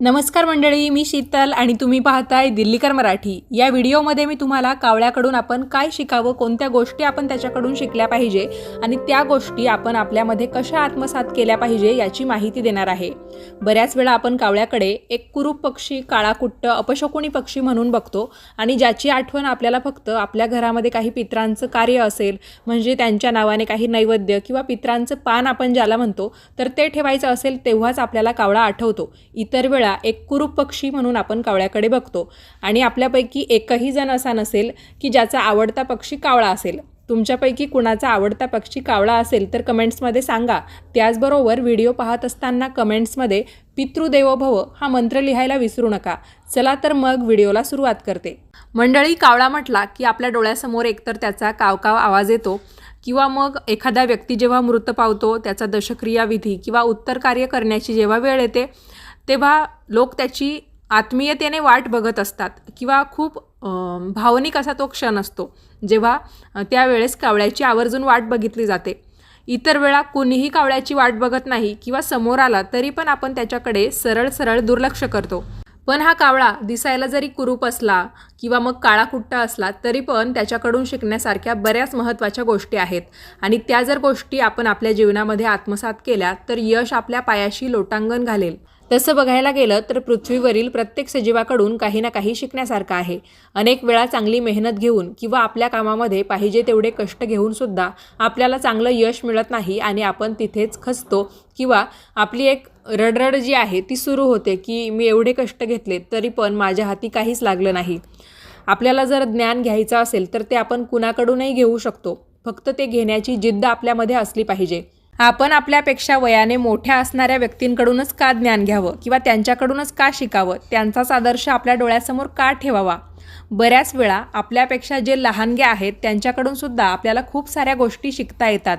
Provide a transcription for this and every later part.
नमस्कार मंडळी मी शीतल आणि तुम्ही पाहताय दिल्लीकर मराठी. या व्हिडिओमध्ये मी तुम्हाला कावळ्याकडून आपण काय शिकावं कोणत्या गोष्टी आपण त्याच्याकडून शिकल्या पाहिजे आणि त्या गोष्टी आपण आपल्यामध्ये कशा आत्मसात केल्या पाहिजे याची माहिती देणार आहे. बऱ्याच वेळा आपण कावळ्याकडे एक कुरूप पक्षी काळाकुट्ट अपशकुणी पक्षी म्हणून बघतो आणि ज्याची आठवण आपल्याला फक्त आपल्या घरामध्ये काही पित्रांचं कार्य असेल म्हणजे त्यांच्या नावाने काही नैवेद्य किंवा पित्रांचं पान आपण ज्याला म्हणतो तर ते ठेवायचं असेल तेव्हाच आपल्याला कावळा आठवतो. इतर वेळा एक कुरूप पक्षी म्हणून आपण कावळ्याकडे बघतो. आणि आपल्यापैकी एकही जण असा नसेल की ज्याचा आवडता पक्षी कावळा असेल. तुमच्यापैकी कुणाचा आवडता पक्षी कावळा असेल तर कमेंट्समध्ये सांगा. त्याचबरोबर व्हिडिओ पाहत असताना कमेंट्समध्ये पितृदेवो भव हा मंत्र लिहायला विसरू नका. चला तर मग व्हिडिओला सुरुवात करते. मंडळी कावळा म्हटला की आपल्या डोळ्यासमोर एकतर त्याचा कावकाव आवाज येतो किंवा मग एखादा व्यक्ती जेव्हा मृत पावतो त्याचा दशक्रिया विधी किंवा उत्तर कार्य करण्याची जेव्हा वेळ येते तेव्हा लोक त्याची आत्मीयतेने वाट बघत असतात किंवा खूप भावनिक असा तो क्षण असतो जेव्हा त्यावेळेस कावळ्याची आवर्जून वाट बघितली जाते. इतर वेळा कुणीही कावळ्याची वाट बघत नाही किंवा समोर आला तरी पण आपण त्याच्याकडे सरळ सरळ दुर्लक्ष करतो. पण हा कावळा दिसायला जरी कुरूप असला किंवा मग काळा कुट्टा असला तरी पण त्याच्याकडून शिकण्यासारख्या बऱ्याच महत्त्वाच्या गोष्टी आहेत. आणि त्या जर गोष्टी आपण आपल्या जीवनामध्ये आत्मसात केल्या तर यश आपल्या पायाशी लोटांगण घालेल. तसं बघायला गेलं तर पृथ्वीवरील प्रत्येक सजीवाकडून काही ना काही शिकण्यासारखं आहे. अनेक वेळा चांगली मेहनत घेऊन किंवा आपल्या कामामध्ये पाहिजे तेवढे कष्ट घेऊन सुद्धा आपल्याला चांगलं यश मिळत नाही आणि आपण तिथेच खचतो किंवा आपली एक रडरड जी आहे ती सुरू होते की मी एवढे कष्ट घेतले तरी पण माझ्या हाती काहीच लागलं नाही. आपल्याला जर ज्ञान घ्यायचं असेल तर ते आपण कुणाकडूनही घेऊ शकतो. फक्त ते घेण्याची जिद्द आपल्यामध्ये असली पाहिजे. आपण आपल्यापेक्षा वयाने मोठ्या असणाऱ्या व्यक्तींकडूनच का ज्ञान घ्यावं? किंवा त्यांच्याकडूनच का शिकावं? त्यांचाच आदर्श आपल्या डोळ्यासमोर का ठेवावा? बऱ्याच वेळा आपल्यापेक्षा जे लहानगे आहेत त्यांच्याकडून सुद्धा आपल्याला खूप साऱ्या गोष्टी शिकता येतात.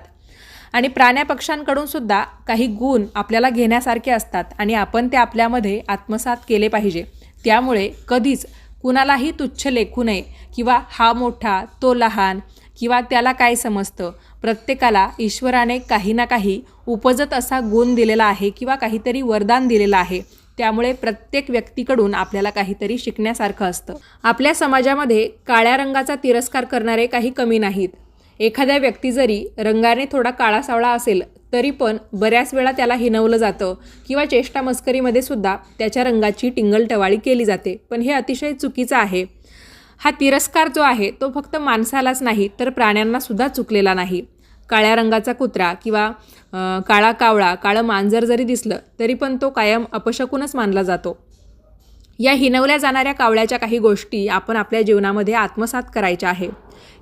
आणि प्राण्यापक्ष्यांकडूनसुद्धा काही गुण आपल्याला घेण्यासारखे असतात आणि आपण ते आपल्यामध्ये आत्मसात केले पाहिजे. त्यामुळे कधीच कुणालाही तुच्छ लेखू नये किंवा हा मोठा तो लहान किंवा त्याला काय समजतं? प्रत्येकाला ईश्वराने काही ना काही उपजत असा गुण दिलेला आहे किंवा काहीतरी वरदान दिलेलं आहे. त्यामुळे प्रत्येक व्यक्तीकडून आपल्याला काहीतरी शिकण्यासारखं असतं. आपल्या समाजामध्ये काळ्या रंगाचा तिरस्कार करणारे काही कमी नाहीत. एखाद्या व्यक्ती जरी रंगाने थोडा काळा सावळा असेल तरी पण बऱ्याच वेळा त्याला हिनवलं जातं किंवा चेष्टा मस्करीमध्ये सुद्धा त्याच्या रंगाची टिंगलटवाळी केली जाते. पण हे अतिशय चुकीचं आहे. हा तिरस्कार जो आहे तो फक्त माणसालाच नाही तर प्राण्यांना सुद्धा चुकलेला नाही. काळ्या रंगाचा कुत्रा किंवा काळा कावळा काळं मांजर जरी दिसलं तरी पण तो कायम अपशकूनच मानला जातो. या हिनवल्या जाणाऱ्या कावळ्याच्या काही गोष्टी आपण आपल्या जीवनामध्ये आत्मसात करायच्या आहे.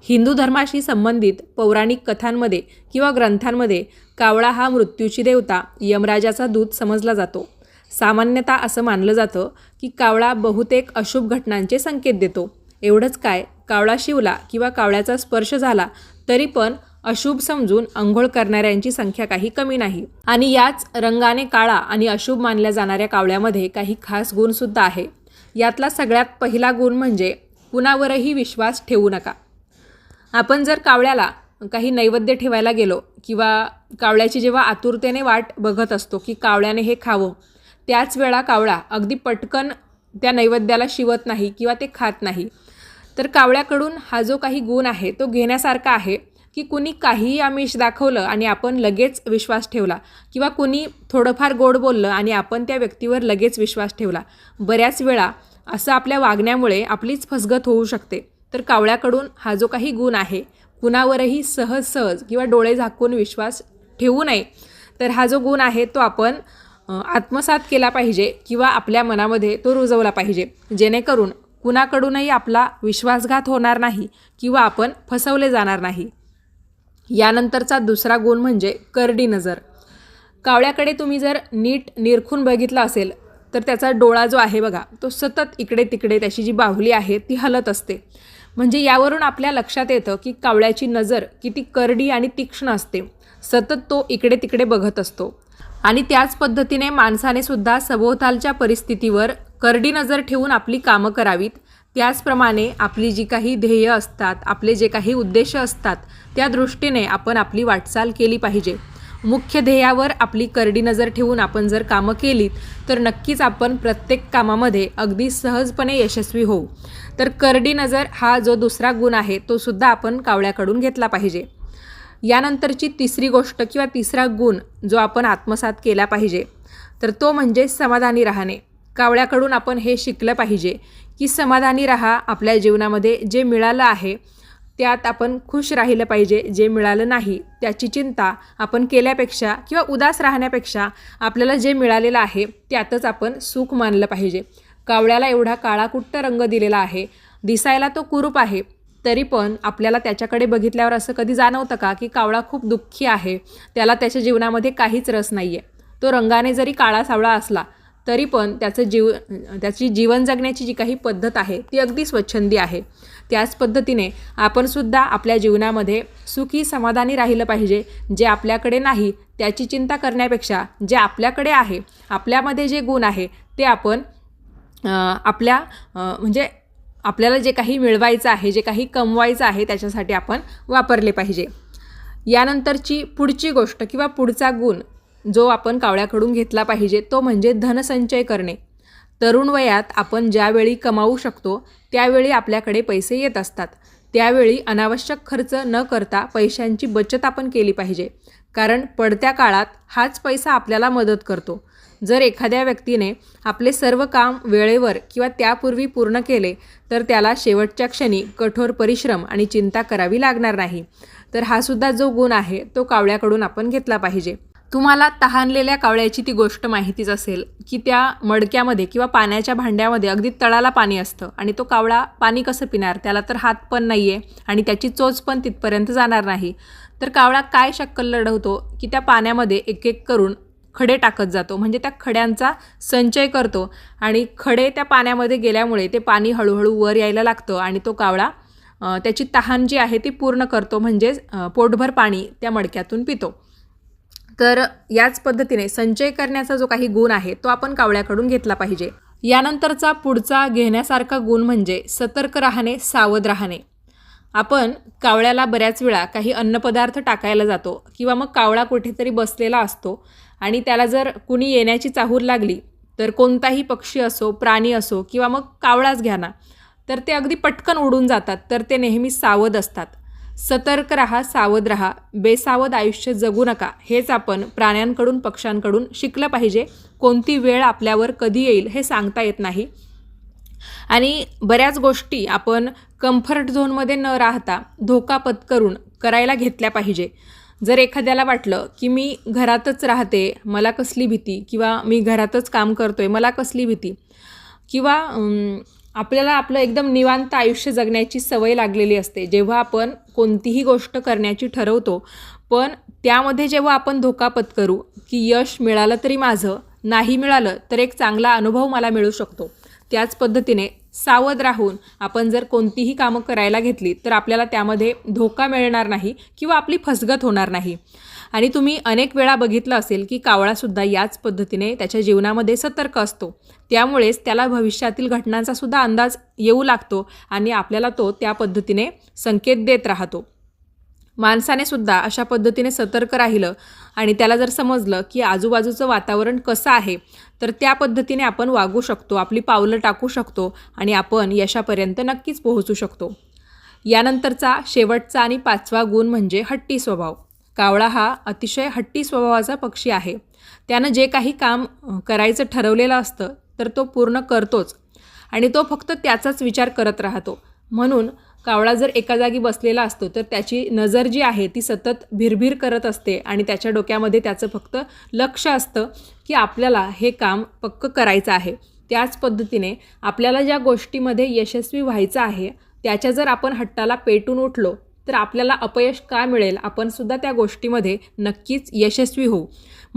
हिंदू धर्माशी संबंधित पौराणिक कथांमध्ये किंवा ग्रंथांमध्ये कावळा हा मृत्यूची देवता यमराजाचा दूत समजला जातो. सामान्यतः असं मानलं जातं की कावळा बहुतेक अशुभ घटनांचे संकेत देतो. एवढंच काय? कावळा शिवला किंवा कावळ्याचा स्पर्श झाला तरी पण अशुभ समजून अंघोळ करणाऱ्यांची संख्या काही कमी नाही. आणि याच रंगाने काळा आणि अशुभ मानल्या जाणाऱ्या कावळ्यामध्ये काही खास गुणसुद्धा आहे. यातला सगळ्यात पहिला गुण म्हणजे कुणावरही विश्वास ठेवू नका. आपण जर कावळ्याला काही नैवेद्य ठेवायला गेलो किंवा कावळ्याची जेव्हा आतुरतेने वाट बघत असतो की कावळ्याने हे खावं त्याच वेळा कावळा अगदी पटकन त्या नैवेद्याला शिवत नाही किंवा ते खात नाही. तर कावळ्याकडून हा जो काही गुण आहे तो घेण्यासारखा आहे की कुणी काहीही आमिष दाखवलं आणि आपण लगेच विश्वास ठेवला किंवा कुणी थोडंफार गोड बोललं आणि आपण त्या व्यक्तीवर लगेच विश्वास ठेवला. बऱ्याच वेळा असं आपल्या वागण्यामुळे आपलीच फसगत होऊ शकते. तर कावळ्याकडून हा जो काही गुण आहे कुणावरही सहज सहज किंवा डोळे झाकून विश्वास ठेवू नये. तर हा जो गुण आहे तो आपण आत्मसात केला पाहिजे किंवा आपल्या मनामध्ये तो रुजवला पाहिजे. जेणेकरून कुणाकडूनही आपला विश्वासघात होणार नाही किंवा आपण फसवले जाणार नाही. यानंतरचा दुसरा गुण म्हणजे करडी नजर. कावळ्याकडे तुम्ही जर नीट निरखून बघितलं असेल तर त्याचा डोळा जो आहे बघा तो सतत इकडे तिकडे त्याची जी बाहुली आहे ती हलत असते. म्हणजे यावरून आपल्या लक्षात येतं की कावळ्याची नजर किती करडी आणि तीक्ष्ण असते. सतत तो इकडे तिकडे बघत असतो. आणि त्याच पद्धतीने माणसाने सुद्धा सभोवतालच्या परिस्थितीवर करडी नजर ठेवून आपली कामं करावीत. त्याचप्रमाणे आपली जी काही ध्येय असतात आपले जे काही उद्देश असतात त्या दृष्टीने आपण आपली वाटचाल केली पाहिजे. मुख्य ध्येयावर आपली करडी नजर ठेवून आपण जर कामं केलीत तर नक्कीच आपण प्रत्येक कामामध्ये अगदी सहजपणे यशस्वी होऊ. तर करडी नजर हा जो दुसरा गुण आहे तो सुद्धा आपण कावळ्याकडून घेतला पाहिजे. यानंतरची तिसरी गोष्ट किंवा तिसरा गुण जो आपण आत्मसात केला पाहिजे तर तो म्हणजे समाधानी राहणे. कावळ्याकडून आपण हे शिकलं पाहिजे की समाधानी राहा आपल्या जीवनामध्ये जे मिळालं आहे त्यात आपण खुश राहिलं पाहिजे. जे मिळालं नाही त्याची चिंता आपण केल्यापेक्षा किंवा उदास राहण्यापेक्षा आपल्याला जे मिळालेलं आहे त्यातच आपण सुख मानलं पाहिजे. कावळ्याला एवढा काळाकुट्ट रंग दिलेला आहे दिसायला तो कुरूप आहे तरी पण आपल्याला त्याच्याकडे बघितल्यावर असं कधी जाणवतं का की कावळा खूप दुःखी आहे? त्याला त्याच्या जीवनामध्ये काहीच रस नाही आहे तो रंगाने जरी काळा सावळा असला तरी पण त्याचं जीव त्याची जीवन जगण्याची जी काही पद्धत आहे ती अगदी स्वच्छंदी आहे. त्याच पद्धतीने आपणसुद्धा आपल्या जीवनामध्ये सुखी समाधानी राहिलं पाहिजे जे आपल्याकडे नाही त्याची चिंता करण्यापेक्षा जे आपल्याकडे आहे आपल्यामध्ये जे गुण आहे ते आपण आपल्या म्हणजे आपल्याला जे काही मिळवायचं आहे जे काही कमवायचं आहे त्याच्यासाठी आपण वापरले पाहिजे. यानंतरची पुढची गोष्ट किंवा पुढचा गुण जो आपण कावळ्याकडून घेतला पाहिजे तो म्हणजे धनसंचय करणे. तरुण वयात आपण ज्यावेळी कमावू शकतो त्यावेळी आपल्याकडे पैसे येत असतात. त्यावेळी अनावश्यक खर्च न करता पैशांची बचत आपण केली पाहिजे. कारण पडत्या काळात हाच पैसा आपल्याला मदत करतो. जर एखाद्या व्यक्तीने आपले सर्व काम वेळेवर किंवा त्यापूर्वी पूर्ण केले तर त्याला शेवटच्या क्षणी कठोर परिश्रम आणि चिंता करावी लागणार नाही. तर हा सुद्धा जो गुण आहे तो कावळ्याकडून आपण घेतला पाहिजे. तुम्हाला तहानलेल्या कावळ्याची ती गोष्ट माहितीच असेल की त्या मडक्यामध्ये किंवा पाण्याच्या भांड्यामध्ये अगदी तळाला पाणी असतं आणि तो कावळा पाणी कसं पिणार? त्याला तर हात पण नाही आहे आणि त्याची चोच पण तिथपर्यंत जाणार नाही. तर कावळा काय शक्कल लढवतो की त्या पाण्यामध्ये एक एक करून खडे टाकत जातो. म्हणजे त्या खड्यांचा संचय करतो. आणि खडे त्या पाण्यामध्ये गेल्यामुळे ते पाणी हळूहळू वर यायला लागतं आणि तो कावळा त्याची तहान जी आहे ती पूर्ण करतो. म्हणजेच पोटभर पाणी त्या मडक्यातून पितो. तर याच पद्धतीने संचय करण्याचा जो काही गुण आहे तो आपण कावळ्याकडून घेतला पाहिजे. यानंतरचा पुढचा घेण्यासारखा गुण म्हणजे सतर्क राहणे सावध राहणे. आपण कावळ्याला बऱ्याच वेळा काही अन्नपदार्थ टाकायला जातो किंवा मग कावळा कुठेतरी बसलेला असतो. आणि त्याला जर कुणी येण्याची चाहूर लागली तर कोणताही पक्षी असो प्राणी असो किंवा मग कावळाच घ्या ना तर ते अगदी पटकन उडून जातात तर ते नेहमी सावध असतात. सतर्क राहा सावध राहा बेसावध आयुष्य जगू नका हेच आपण प्राण्यांकडून पक्ष्यांकडून शिकलं पाहिजे. कोणती वेळ आपल्यावर कधी येईल हे सांगता येत नाही. आणि बऱ्याच गोष्टी आपण कम्फर्ट झोनमध्ये न राहता धोका पत्करून करायला घेतल्या पाहिजे. जर एखाद्याला वाटलं की मी घरातच राहते मला कसली भीती? किंवा मी घरातच काम करतो आहे मला कसली भीती? किंवा आपल्याला आपलं एकदम निवांत आयुष्य जगण्याची सवय लागलेली असते जेव्हा आपण कोणतीही गोष्ट करण्याची ठरवतो पण त्यामध्ये जेव्हा आपण धोका पत्करू की यश मिळालं तरी माझं नाही मिळालं तर एक चांगला अनुभव मला मिळू शकतो. त्याच पद्धतीने सावध राहून आपण जर कोणतीही कामं करायला घेतली तर आपल्याला त्यामध्ये धोका मिळणार नाही किंवा आपली फसगत होणार नाही. आणि तुम्ही अनेक वेळा बघितलं असेल की कावळासुद्धा याच पद्धतीने त्याच्या जीवनामध्ये सतर्क असतो. त्यामुळेच त्याला भविष्यातील घटनांचासुद्धा अंदाज येऊ लागतो आणि आपल्याला तो त्या पद्धतीने संकेत देत राहतो. माणसाने सुद्धा अशा पद्धतीने सतर्क राहिलं आणि त्याला जर समजलं की आजूबाजूचं वातावरण कसं आहे तर त्या पद्धतीने आपण वागू शकतो आपली पावलं टाकू शकतो आणि आपण यशापर्यंत नक्कीच पोहोचू शकतो. यानंतरचा शेवटचा आणि पाचवा गुण म्हणजे हट्टी स्वभाव. कावळा हा अतिशय हट्टी स्वभावाचा पक्षी आहे. त्यानं जे काही काम करायचं ठरवलेलं असतं तर तो पूर्ण करतोच आणि तो फक्त त्याचाच विचार करत राहतो. म्हणून कावळा जर एका जागी बसलेला असतो तर त्याची नजर जी आहे ती सतत भिरभिर करत असते आणि त्याच्या डोक्यामध्ये त्याचं फक्त लक्ष असतं की आपल्याला हे काम पक्क करायचं आहे. त्याच पद्धतीने आपल्याला ज्या गोष्टीमध्ये यशस्वी व्हायचं आहे त्याच्या जर आपण हट्टाला पेटून उठलो तर आपल्याला अपयश का मिळेल? आपण सुद्धा त्या गोष्टीमध्ये नक्कीच यशस्वी होऊ.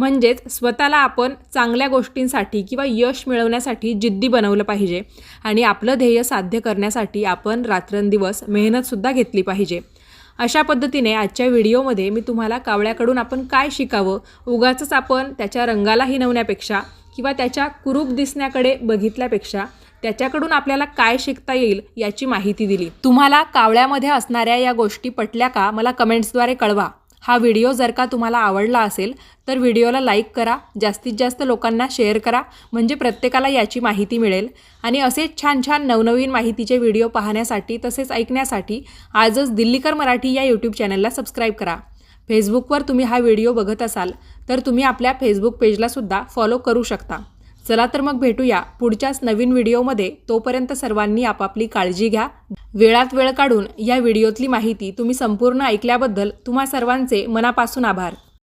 म्हणजेच स्वतःला आपण चांगल्या गोष्टींसाठी किंवा यश मिळवण्यासाठी जिद्दी बनवलं पाहिजे आणि आपलं ध्येय साध्य करण्यासाठी आपण रात्रंदिवस मेहनतसुद्धा घेतली पाहिजे. अशा पद्धतीने आजच्या व्हिडिओमध्ये मी तुम्हाला कावळ्याकडून आपण काय शिकावं उगाचच आपण त्याच्या रंगाला हिनवण्यापेक्षा किंवा त्याच्या कुरूप दिसण्याकडे बघितल्यापेक्षा त्याच्याकडून आपल्याला काय शिकता येईल याची माहिती दिली. तुम्हाला कावळ्यामध्ये असणाऱ्या या गोष्टी पटल्या का मला कमेंट्सद्वारे कळवा. हा व्हिडिओ जर का तुम्हाला आवडला असेल तर व्हिडिओला लाईक करा जास्तीत जास्त लोकांना शेअर करा म्हणजे प्रत्येकाला याची माहिती मिळेल. आणि असेच छान छान नवनवीन माहितीचे व्हिडिओ पाहण्यासाठी तसेच ऐकण्यासाठी आजच दिल्लीकर मराठी या यूट्यूब चॅनलला सबस्क्राईब करा. फेसबुकवर तुम्ही हा व्हिडिओ बघत असाल तर तुम्ही आपल्या फेसबुक पेजलासुद्धा फॉलो करू शकता. चला तर मग भेटूया पुढच्याच नवीन व्हिडिओमध्ये. तोपर्यंत सर्वांनी आपापली काळजी घ्या. वेळात वेळ काढून या व्हिडिओतली माहिती तुम्ही संपूर्ण ऐकल्याबद्दल तुम्हा सर्वांचे मनापासून आभार.